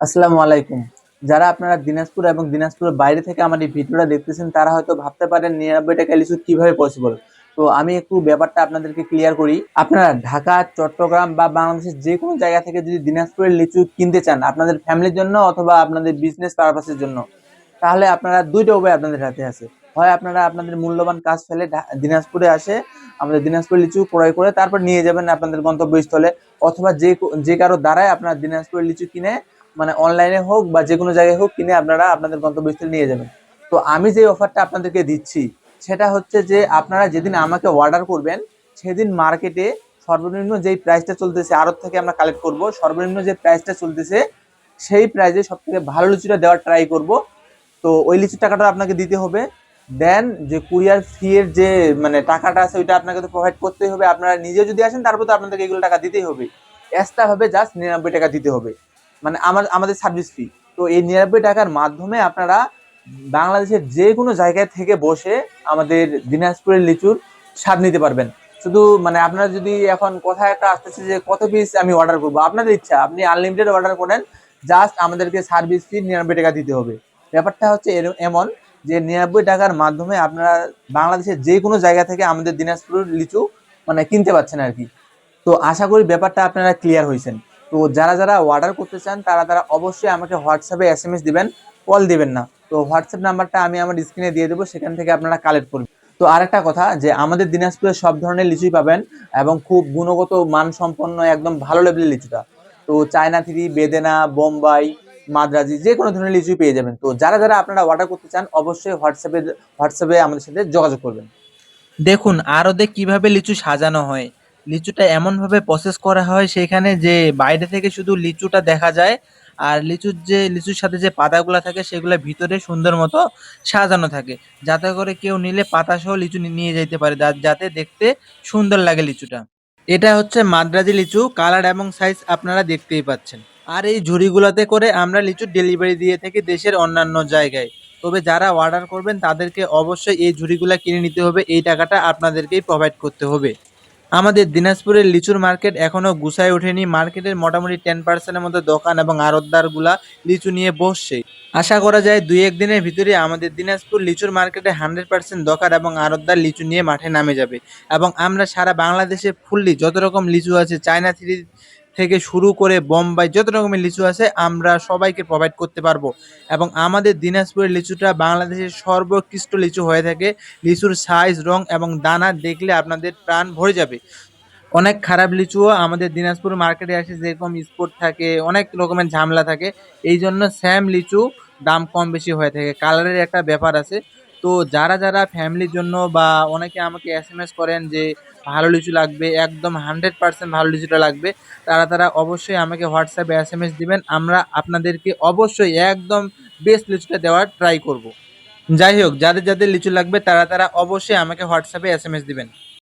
আসসালামু আলাইকুম। যারা আপনারা দিনাজপুর এবং দিনাজপুরের বাইরে থেকে আমার এই ভিডিওটা দেখতেছেন, তারা হয়তো ভাবতে পারেন নিরানব্বই টাকা লিচু কীভাবে পসিবল তো আমি একটু ব্যাপারটা আপনাদেরকে ক্লিয়ার করি। আপনারা ঢাকা, চট্টগ্রাম বা বাংলাদেশের যে কোনো জায়গা থেকে যদি দিনাজপুরের লিচু কিনতে চান, আপনাদের ফ্যামিলির জন্য অথবা আপনাদের বিজনেস পারপাসের জন্য, তাহলে আপনারা দুইটা উপায় আপনাদের হাতে আছে। হয় আপনারা আপনাদের মূল্যবান কাজ ফেলে দিনাজপুরে আসে, আমাদের দিনাজপুর লিচু ক্রয় করে তারপর নিয়ে যাবেন আপনাদের গন্তব্যস্থলে, অথবা যে যে কারও দ্বারাই আপনারা দিনাজপুরের লিচু কিনে মানে অনলাইনে হোক বা যে কোনো জায়গায় হোক কিনে আপনারা আপনাদের গন্তব্যস্থলে নিয়ে যাবেন। তো আমি যে অফারটা আপনাদেরকে দিচ্ছি, সেটা হচ্ছে যে আপনারা যেদিন আমাকে অর্ডার করবেন, সেদিন মার্কেটে সর্বনিম্ন যেই প্রাইসটা চলতেছে, আড়ত থেকে আমরা কালেক্ট করব, সর্বনিম্ন যে প্রাইসটা চলতেছে, সেই প্রাইসে সব থেকে ভালো লিচুটা দেওয়ার ট্রাই করব। তো ওই লিচুর টাকাটা আপনাকে দিতে হবে। দেন যে কুরিয়ার ফিয়ের যে মানে টাকাটা আছে, ওইটা আপনাকে তো প্রোভাইড করতেই হবে। আপনারা নিজে যদি আসেন, তারপর তো আপনাদেরকে এগুলো টাকা দিতেই হবে। এক্সট্রা হবে জাস্ট নিরানব্বই টাকা দিতে হবে। মানে আমার, আমাদের সার্ভিস ফি তো এই নিরানব্বই টাকার মাধ্যমে আপনারা বাংলাদেশের যে কোনো জায়গায় থেকে বসে আমাদের দিনাজপুরের লিচুর স্বাদ নিতে পারবেন। শুধু মানে আপনারা যদি এখন কোথায় একটা আসতেছে যে কত পিস আমি অর্ডার করব? আপনাদের ইচ্ছা, আপনি আনলিমিটেড অর্ডার করেন জাস্ট আমাদেরকে সার্ভিস ফি নিরানব্বই টাকা দিতে হবে। ব্যাপারটা হচ্ছে এমন যে নিরানব্বই টাকার মাধ্যমে আপনারা বাংলাদেশের যে কোনো জায়গা থেকে আমাদের দিনাজপুরের লিচু মানে কিনতে পারছেন আর কি। তো আশা করি ব্যাপারটা আপনারা ক্লিয়ার হয়েছেন। তো যারা যারা অর্ডার করতে চান, তারা তারা অবশ্যই আমাকে হোয়াটসঅ্যাপে এস এম এস দেবেন কল দিবেন না। তো হোয়াটসঅ্যাপ নাম্বারটা আমি আমার স্ক্রিনে দিয়ে দেবো, সেখান থেকে আপনারা কালেক্ট করবেন। তো আরেকটা কথা যে, আমাদের দিনাজপুরে সব ধরনের লিচুই পাবেন এবং খুব গুণগত, মানসম্পন্ন, একদম ভালো লেভেলের লিচুটা। তো চায়না থ্রি, বেদেনা, বোম্বাই, মাদ্রাজি, যে কোনো ধরনের লিচুই পেয়ে যাবেন। তো যারা যারা আপনারা অর্ডার করতে চান, অবশ্যই হোয়াটসঅ্যাপে হোয়াটসঅ্যাপে আমাদের সাথে যোগাযোগ করবেন। দেখুন, আরদে কীভাবে লিচু সাজানো হয় লিচুটা এমনভাবে প্রসেস করা হয় সেখানে যে বাইরে থেকে শুধু লিচুটা দেখা যায় আর লিচুর যে, লিচুর সাথে যে পাতাগুলো থাকে সেগুলো ভিতরে সুন্দর মতো সাজানো থাকে। যাতে করে কেউ নিলে পাতা সহ লিচু নিয়ে যেতে পারে যাতে দেখতে সুন্দর লাগে লিচুটা। এটা হচ্ছে মাদ্রাজি লিচু, কালার এবং সাইজ আপনারা দেখতেই পাচ্ছেন। আর এই ঝুড়িগুলোতে করে আমরা লিচু ডেলিভারি দিয়ে থাকি দেশের অন্যান্য জায়গায়। তবে যারা অর্ডার করবেন তাদেরকে অবশ্যই এই ঝুড়িগুলো কিনে নিতে হবে, এই টাকাটা আপনাদেরকেই প্রোভাইড করতে হবে। আমাদের দিনাজপুরের লিচুর মার্কেট এখনও গুছায় ওঠেনি। মার্কেটের মোটামুটি টেন পার্সেন্টের মতো দোকান এবং আড়তদারগুলা লিচু নিয়ে বসছে। আশা করা যায় দুই একদিনের ভিতরে আমাদের দিনাজপুর লিচুর মার্কেটে হান্ড্রেড পার্সেন্ট দোকান এবং আরতদার লিচু নিয়ে মাঠে নামে যাবে। এবং আমরা সারা বাংলাদেশে ফুললি যত রকম লিচু আছে, চায়না থ্রি থেকে শুরু করে বোম্বাই, যত রকমের লিচু আছে, আমরা সবাইকে প্রোভাইড করতে পারব। এবং আমাদের দিনাজপুরের লিচুটা বাংলাদেশের সর্বোৎকৃষ্ট লিচু হয়ে থাকে। লিচুর সাইজ রং এবং দানা দেখলে আপনাদের প্রাণ ভরে যাবে। অনেক খারাপ লিচুও আমাদের দিনাজপুর মার্কেটে আসে, যেরকম স্পোর্ট থাকে, অনেক রকমের ঝামেলা থাকে। এই জন্য স্যাম লিচু দাম কম বেশি হয়ে থাকে। কালারের একটা ব্যাপার আছে। তো যারা যারা ফ্যামিলির জন্য বা অনেকে আমাকে এস করেন যে ভালো লিচু লাগবে, একদম হান্ড্রেড পার্সেন্ট ভালো লিচুটা লাগবে। তারা তারা অবশ্যই আমাকে হোয়াটসঅ্যাপে এস এম এস দেবেন, আমরা আপনাদেরকে অবশ্যই একদম বেস্ট লিচুটা দেওয়ার ট্রাই করব। যাই হোক, যাদের যাদের লিচু লাগবে, তারা তারা অবশ্যই আমাকে হোয়াটসঅ্যাপে এস এম এস দিবেন।